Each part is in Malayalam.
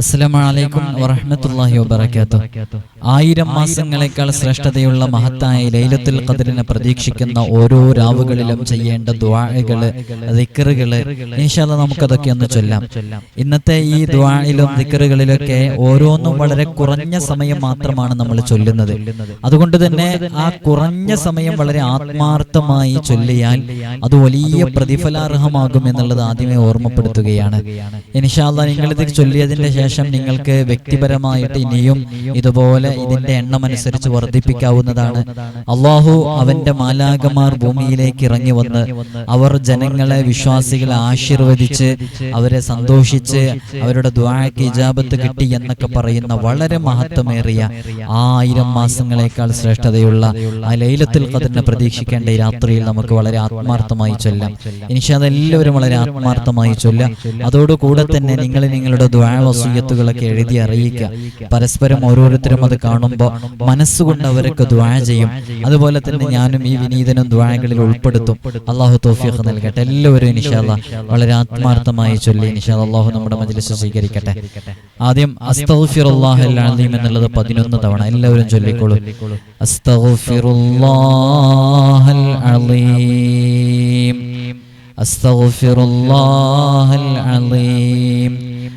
അസ്സലാമലൈക്കും വറഹമത്തല്ലാഹി വബർക്കാത്തു ആയിരം മാസങ്ങളെക്കാൾ ശ്രേഷ്ഠതയുള്ള മഹത്തായ ലൈലത്തുൽ ഖദറിനെ പ്രതീക്ഷിക്കുന്ന ഓരോ രാവുകളിലും ചെയ്യേണ്ട ദ്വാഴകൾ ദിക്കറുകൾ ഇൻഷാല്ല നമുക്കതൊക്കെ ഒന്ന് ചൊല്ലാം. ഇന്നത്തെ ഈ ദ്വാഴിലും ദിക്കറുകളിലൊക്കെ ഓരോന്നും വളരെ കുറഞ്ഞ സമയം മാത്രമാണ് നമ്മൾ ചൊല്ലുന്നത്. അതുകൊണ്ട് തന്നെ ആ കുറഞ്ഞ സമയം വളരെ ആത്മാർത്ഥമായി ചൊല്ലിയാൽ അത് വലിയ പ്രതിഫലാർഹമാകും എന്നുള്ളത് ആദ്യമേ ഓർമ്മപ്പെടുത്തുകയാണ്. ഇൻഷാല്ല നിങ്ങളിത് ചൊല്ലിയതിന്റെ ശേഷം നിങ്ങൾക്ക് വ്യക്തിപരമായിട്ട് ഇനിയും ഇതുപോലെ ഇതിന്റെ എണ്ണം അനുസരിച്ച് വർദ്ധിപ്പിക്കാവുന്നതാണ്. അള്ളാഹു അവന്റെ മാലാകമാർ ഭൂമിയിലേക്ക് ഇറങ്ങി വന്ന് അവർ ജനങ്ങളെ വിശ്വാസികളെ ആശീർവദിച്ച് അവരെ സന്തോഷിച്ച് അവരുടെ ദ്വാരക്ക് ഇജാബത്ത് കിട്ടി എന്നൊക്കെ പറയുന്ന വളരെ മഹത്വമേറിയ ആയിരം മാസങ്ങളെക്കാൾ ശ്രേഷ്ഠതയുള്ള ആ ലൈലത്തിൽ ഖദറിനെ പ്രതീക്ഷിക്കേണ്ട ഈ രാത്രിയിൽ നമുക്ക് വളരെ ആത്മാർത്ഥമായി ചൊല്ലാം. എനിക്ക് അതെല്ലാവരും വളരെ ആത്മാർത്ഥമായി ചൊല്ലാം. അതോടുകൂടെ തന്നെ നിങ്ങൾ നിങ്ങളുടെ ദ്വാവസൂയത്തുകളൊക്കെ എഴുതി അറിയിക്കുക പരസ്പരം ഓരോരുത്തരും അത് കാണുമ്പോൾ മനസ്സുകൊണ്ട് അവരൊക്കെ ദ്വാ ചെയ്യും അതുപോലെ തന്നെ ഞാനും ഈ വിനീതനും ദ്വാകളിൽ ഉൾപ്പെടുത്തും അള്ളാഹു തോഫിയൊക്കെ നൽകട്ടെ എല്ലാവരും ഇനിഷാല്ല വളരെ ആത്മാർത്ഥമായി ചൊല്ലി ഇനിഷാ അള്ളാഹു നമ്മുടെ മജ്ലിസ് സ്വീകരിക്കട്ടെ ആദ്യം അസ്തഗ്ഫിറുല്ലാഹൽ അലീം എന്നുള്ളത് പതിനൊന്ന് തവണ എല്ലാവരും ചൊല്ലിക്കോളൂ അസ്തഗ്ഫിറുല്ലാഹൽ അലീം أستغفر الله العظيم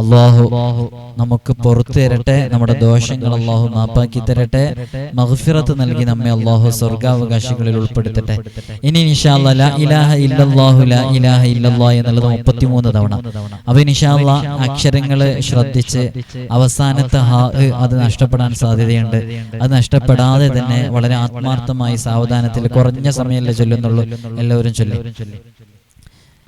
അള്ളാഹു നമുക്ക് പുറത്തു തരട്ടെ നമ്മുടെ ദോഷങ്ങൾ അള്ളാഹു മാപ്പാക്കി തരട്ടെ മഹഫിറത്ത് നൽകി നമ്മെ അള്ളാഹു സ്വർഗാവകാശങ്ങളിൽ ഉൾപ്പെടുത്തട്ടെ. ഇനി നിഷാല്ല ലാ ഇലാഹ ഇല്ലല്ലാഹു ലാ ഇലാഹ ഇല്ലല്ലാഹ് എന്നുള്ളത് മുപ്പത്തിമൂന്ന് തവണ. അപ്പൊ നിഷാല്ല അക്ഷരങ്ങൾ ശ്രദ്ധിച്ച് അവസാനത്തെ ഹാ അത് നഷ്ടപ്പെടാൻ സാധ്യതയുണ്ട്. അത് നഷ്ടപ്പെടാതെ തന്നെ വളരെ ആത്മാർത്ഥമായി സാവധാനത്തിൽ കുറഞ്ഞ സമയമല്ലേ ചൊല്ലുന്നുള്ളൂ. എല്ലാവരും ചൊല്ലി.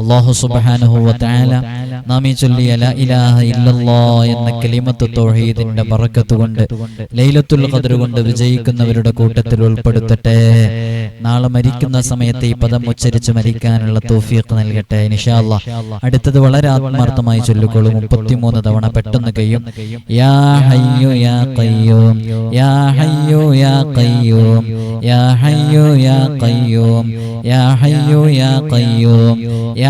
അള്ളാഹു സുബ്ഹാനഹു വതആല നാം ഈ ചൊല്ലിയ ലാ ഇലാഹ ഇല്ലല്ലാ എന്ന കലിമത്ത് തൗഹീദിന്റെ ബറക്കത്ത് കൊണ്ട് ലൈലത്തുൽ ഖദ്ർ കൊണ്ട് വിജയിക്കുന്നവരുടെ കൂട്ടത്തിൽ ഉൾപ്പെടുത്തട്ടെ. നാളെ മരിക്കുന്ന സമയത്ത് ഈ പദം ഉച്ചരിച്ച് മരിക്കാനുള്ള തോഫിയൊക്കെ നൽകട്ടെ നിഷാല്ല അടുത്തത് വളരെ ആത്മാർത്ഥമായി ചൊല്ലിക്കോളും മുപ്പത്തിമൂന്ന് തവണ പെട്ടെന്ന് കഴിയും. യാ ഹയ്യു യാ ഖയ്യൂം. യാ ഹയ്യു യാ ഖയ്യൂം. യാ ഹയ്യു യാ ഖയ്യൂം. യാ ഹയ്യു യാ ഖയ്യൂം. യാ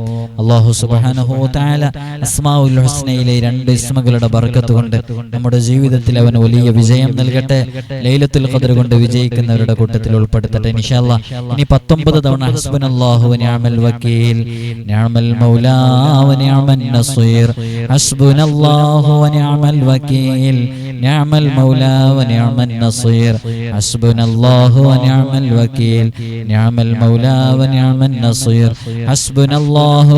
അള്ളാഹു സുബാനഹുല അസ്മാഉൽ ഹുസ്നയിലെ രണ്ട് ഇസ്മകളുടെ ബർക്കത്ത് കൊണ്ട് നമ്മുടെ ജീവിതത്തിൽ അവൻ വലിയ വിജയം നൽകട്ടെ. ലൈലത്തുൽ ഖദർ കൊണ്ട് വിജയിക്കുന്നവരുടെ കൂട്ടത്തിൽ ഉൾപ്പെടുത്തട്ടെ. നിഷാല്ല ഇനി പത്തൊമ്പത് തവണ ഹസ്ബൻ അള്ളാഹു ഞാമൽ വക്കീൽ. ഞാമൽ മൗലാവൻ നസീർ. ഹസ്ബുൻ അള്ളാഹു ഞാമൽ വക്കീൽ. ഞാമൽ മൗലാവൻ നസീർ. ഹസ്ബുൻ അള്ളാഹു ഞാമൽ വക്കീൽ. ഞാമൽ മൗലാവൻ നസീർ. ഹസ്ബുൻ അള്ളാഹു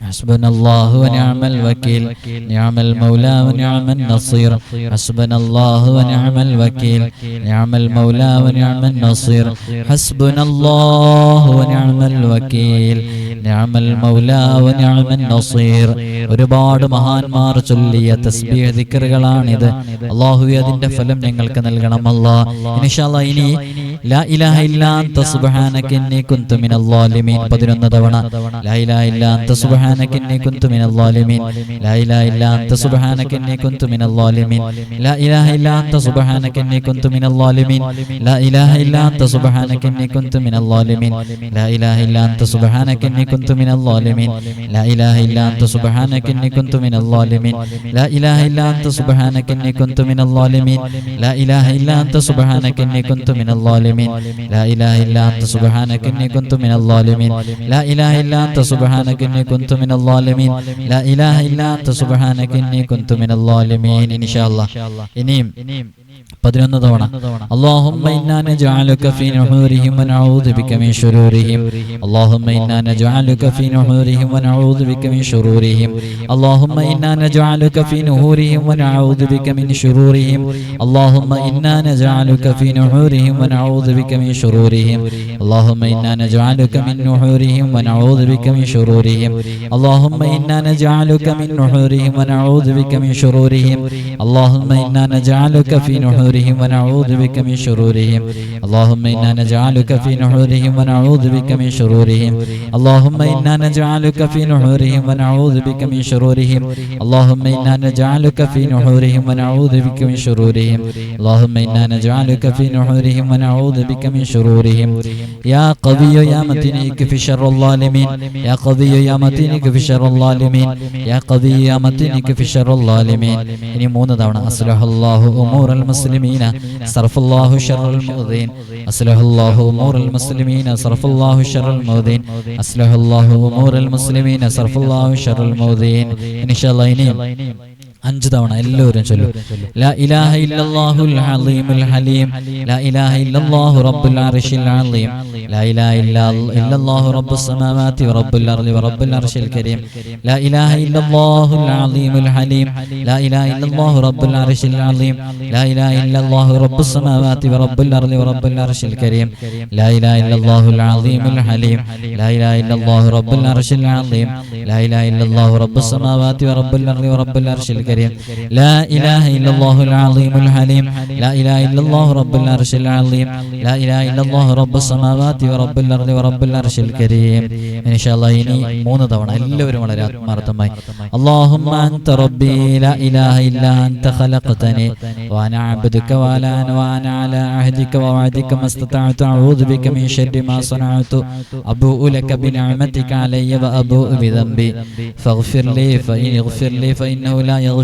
حسبنا الله ونعم الوكيل نعم المولى ونعم النصير حسبنا الله ونعم الوكيل نعم المولى ونعم النصير حسبنا الله ونعم الوكيل نعم المولى ونعم النصير ഒരുപാട് മഹാന്മാർ ചൊല്ലിയ തസ്ബീഹ് ദിക്റുകളാണിത് അള്ളാഹു അതിന്റെ ഫലം ഞങ്ങൾക്ക് നൽകണം അല്ലാ ഇൻഷാല്ലാ ഇനി ലാ ഇലാഹ ഇല്ലാ അൻത സുബ്ഹാനക ഇന്നി കുന്തു മിനൽ ളാലിമീൻ 11 തവണ ലാ ഇലാഹ ഇല്ലാ അൻത സുബ്ഹാനക ഇന്നി കുന്തു മിനൽ ളാലിമീൻ ലാ ഇലാഹ ഇല്ലാ അൻത സുബ്ഹാനക ഇന്നി കുന്തു മിനൽ ളാലിമീൻ ലാ ഇലാഹ ഇല്ലാ അൻത സുബ്ഹാനക ഇന്നി കുന്തു മിനൽ ളാലിമീൻ ലാ ഇലാഹ ഇല്ലാ അൻത സുബ്ഹാനക ഇന്നി കുന്തു മിനൽ ളാലിമീൻ ലാ ഇലാഹ ഇല്ലാ അൻത സുബ്ഹാനക ഇന്നി കുന്തു മിനൽ ളാലിമീൻ ലാ ഇലാഹ ഇല്ലാ അൻത സുബ്ഹാനക ഇന്നി കുന്തു മിനൽ ളാലിമീൻ ലാ ഇലാഹ ഇല്ലാ അൻത സുബ്ഹാനക ഇന്നി കുന്തു മിനൽ ളാലിമീൻ ലാ ഇലാഹ ഇല്ലാ അൻത സുബ്ഹാനക ഇന്നി കുന്തു മിനൽ ളാലിമീൻ الظالمين لا إله إلا أنت سبحانك إني كنت من الظالمين لا إله إلا أنت سبحانك إني كنت من الظالمين لا إله إلا أنت سبحانك إني كنت من الظالمين إن شاء الله إنيم പതിനൊന്ന് തവണ اللهم إنا نجعلك في نحورهم ونعوذ بك من شرورهم اللهم إنا نجعلك في نحورهم ونعوذ بك من شرورهم اللهم إنا نجعلك في نحورهم ونعوذ بك من شرورهم اللهم إنا نجعلك في نحورهم ونعوذ بك من شرورهم اللهم إنا نجعلك من نحورهم ونعوذ بك من شرورهم اللهم إنا نجعلك من نحورهم ونعوذ بك من شرورهم اللهم إنا نجعلك في نحورهم ونعوذ بك من شرورهم اللهم إنا نجعلك في نحورهم ونعوذ بك من شرورهم اللهم إنا نجعلك في نحورهم ونعوذ بك من شرورهم اللهم إنا نجعلك في نحورهم ونعوذ بك من شرورهم اللهم إنا نجعلك في نحورهم ونعوذ بك من شرورهم يا قوي يا متين في شر الظالمين يا قوي يا متين في شر الظالمين يا قوي يا متين في شر الظالمين ഇനി മൂന്ന് തവണ അസ്ലഹല്ലാഹു ഉമൂറൽ മുസ്ലിമീന സർഫുല്ലാഹു صرف الله شر المؤذين أصلح സർഫുല്ലാഹു أمور المسلمين صرف الله شر സർഫുല്ലാഹു إن شاء الله ഇനി അഞ്ച് തവണ എല്ലാവരും ചൊല്ലും ലാ ഇലാഹ ഇല്ലല്ലാഹുൽ അലീമുൽ ഹലീം ലാ ഇലാഹ ഇല്ലല്ലാഹു റബ്ബുൽ അർശിൽ അലീം ലാ ഇലാഹ ഇല്ലല്ലാഹു റബ്ബുസ് സമാവാതി വറബ്ബുൽ അർളി വറബ്ബുൽ അർശിൽ കരീം ലാ ഇലാഹ ഇല്ലല്ലാഹുൽ അലീമുൽ ഹലീം ലാ ഇലാഹ ഇല്ലല്ലാഹു റബ്ബുൽ അർശിൽ അലീം ലാ ഇലാഹ ഇല്ലല്ലാഹു റബ്ബുസ് സമാവാതി വറബ്ബുൽ അർളി വറബ്ബുൽ അർശിൽ കരീം ലാ ഇലാഹ ഇല്ലല്ലാഹുൽ അലീമുൽ ഹലീം ലാ ഇലാഹ ഇല്ലല്ലാഹു റബ്ബുൽ അർശിൽ അലീം ലാ ഇലാഹ ഇല്ലല്ലാഹു റബ്ബുസ് സമാവാതി വറബ്ബുൽ അർളി വറബ്ബുൽ അർശിൽ കരീം لا إله إلا الله العظيم الحليم لا إله إلا الله رب العرش العظيم لا إله إلا الله رب السماوات ورب الأرض ورب العرش الكريم إن شاء الله ഇനി മൂന്ന് തവണ എല്ലാവരും വളരെ ആത്മാർത്ഥമായി اللهم أنت ربي لا إله إلا أنت خلقتني وأنا عبدك ولا أنا وأنا على عهدك ووعدك ما استطعت أعوذ بك من شر ما صنعت أبوء لك بنعمتك علي وأبوء بذنبي فاغفر لي فإن اغفر لي فإنه لا يغفر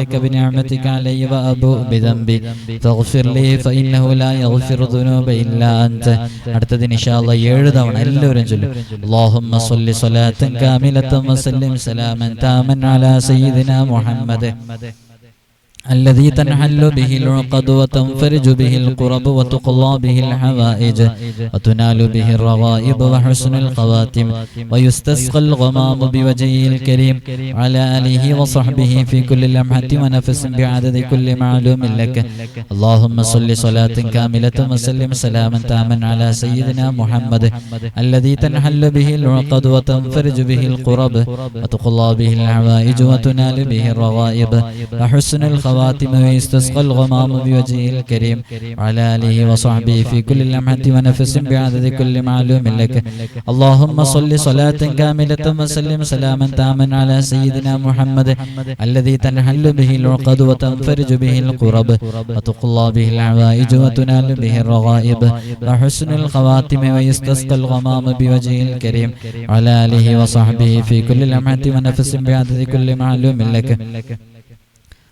لك بنعمتك علي وأبوء بذنبي فاغفر لي فإنه لا يغفر الذنوب إلا أنت അടുത്തത് ഇൻഷാല്ല ഏഴ് തവണ എല്ലാവരും ചൊല്ലും اللهم صل صلاة كاملة وسلم سلاما تاما على سيدنا محمد الذي تنحل به العقد وتنفرج به القرب وتقضى به الحوائج وتنال به الرغائب وحسن الخواتم ويستسقى الغمام بوجهه الكريم على آله وصحبه في كل لمحة ونفس بعدد كل معلوم لك. اللهم صل صلاة كاملة وسلم سلاما تاما على سيدنا محمد الذي تنحل به العقد وتنفرج به القرب وتقضى به الحوائج وتنال به الرغائب وحسن الخواتم ويستسقى الغمام بوجهه الكريم وعلى آله وصحبه في كل لمحة ونفس بعدد كل معلوم لك اللهم صل صلاة كاملة وسلم سلاما تاما على سيدنا محمد الذي تنحل به العقد وتنفرج به القرب وتقضى به العوائج وتنال به الرغائب وحسن الخواتم ويستسقى الغمام بوجهه الكريم وعلى آله وصحبه في كل لمحة ونفس بعدد كل معلوم لك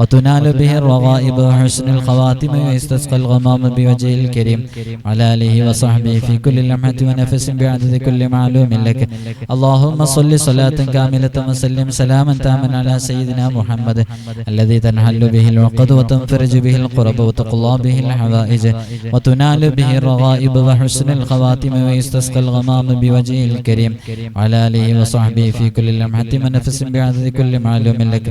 وتنال به الرغائب وحسن الخواتم ويستسقى الغمام بوجهه الكريم. على آله وصحبه في كل لمحة ونفس بعدد كل معلوم لك. اللهم صل صلاة كاملة وسلم سلاما تاما على سيدنا محمد الذي تنحل به العقد وتنفرج به القرب وتقضى به الحوائج. وتنال به الرغائب وحسن الخواتم ويستسقى الغمام بوجهه الكريم. على آله وصحبه في كل لمحة ونفس بعدد كل معلوم لك.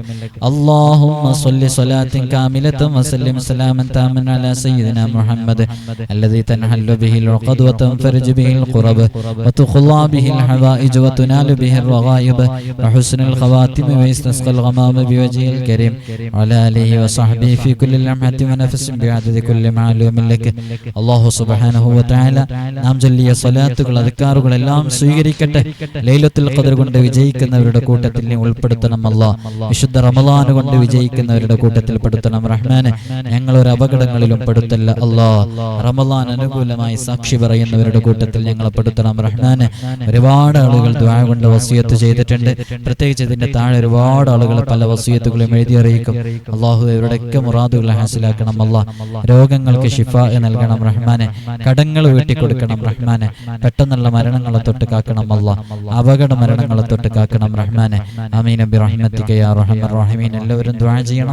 اللهم صل صل صلاة كاملة وسلم سلاما تاما على سيدنا محمد الذي تنحل به العقد وتنفرج به القرب وتخلى به الحوائج وتنال به الرغائب وحسن الخواتم ويستسقى الغمام بوجهه الكريم وعلى آله وصحبه في كل لمحة ونفس بعدد كل معلوم لك الله سبحانه وتعالى നാം ചൊല്ലിയ സ്വലാത്തുകൾ അധികാറുകൾ എല്ലാം സ്വീകരിക്കട്ടെ ലൈലത്തുൽ ഖദർ കൊണ്ട് വിജയിക്കുന്നവരുടെ കൂട്ടത്തിൽ നീ ഉൾപ്പെടുത്തണം അല്ല വിശുദ്ധ റമദാൻ കൊണ്ട് വിജയിക്കുന്നവരുടെ കൂട്ടത്തിൽ പെടുത്തണം. റഹ്മാനെ ഞങ്ങൾ ഒരു അപകടങ്ങളിലും പെടുത്തല്ല. അല്ലാ റമദാൻ അനുകൂലമായി സാക്ഷി പറയുന്നവരുടെ കൂട്ടത്തിൽ ഞങ്ങളെ പെടുത്തണം. റഹ്മാനെ ഒരുപാട് ആളുകൾ ദ്വാ കൊണ്ട് വസിയത്ത് ചെയ്തിട്ടുണ്ട്. പ്രത്യേകിച്ച് ഇതിന്റെ താഴെ ഒരുപാട് ആളുകൾ പല വസിയത്തുകളും എഴുതി അറിയിക്കും. അള്ളാഹു ഇവരുടെയൊക്കെ മുറാദുകൾ ഹാസിലാക്കണം. അല്ല രോഗങ്ങൾക്ക് ഷിഫ നൽകണം. റഹ്മാനെ കടങ്ങൾ വീട്ടിക്കൊടുക്കണം. റഹ്മാനെ പെട്ടെന്നുള്ള മരണങ്ങളെ തൊട്ട് കാക്കണം. അല്ല അപകട മരണങ്ങളെ തൊട്ട് കാക്കണം. റഹ്മാനെ അമീൻ അബി റഹ്മത്തിക്കയാ റഹീൻ റഹീമീൻ എല്ലാവരും ദ്വാ ചെയ്യണം.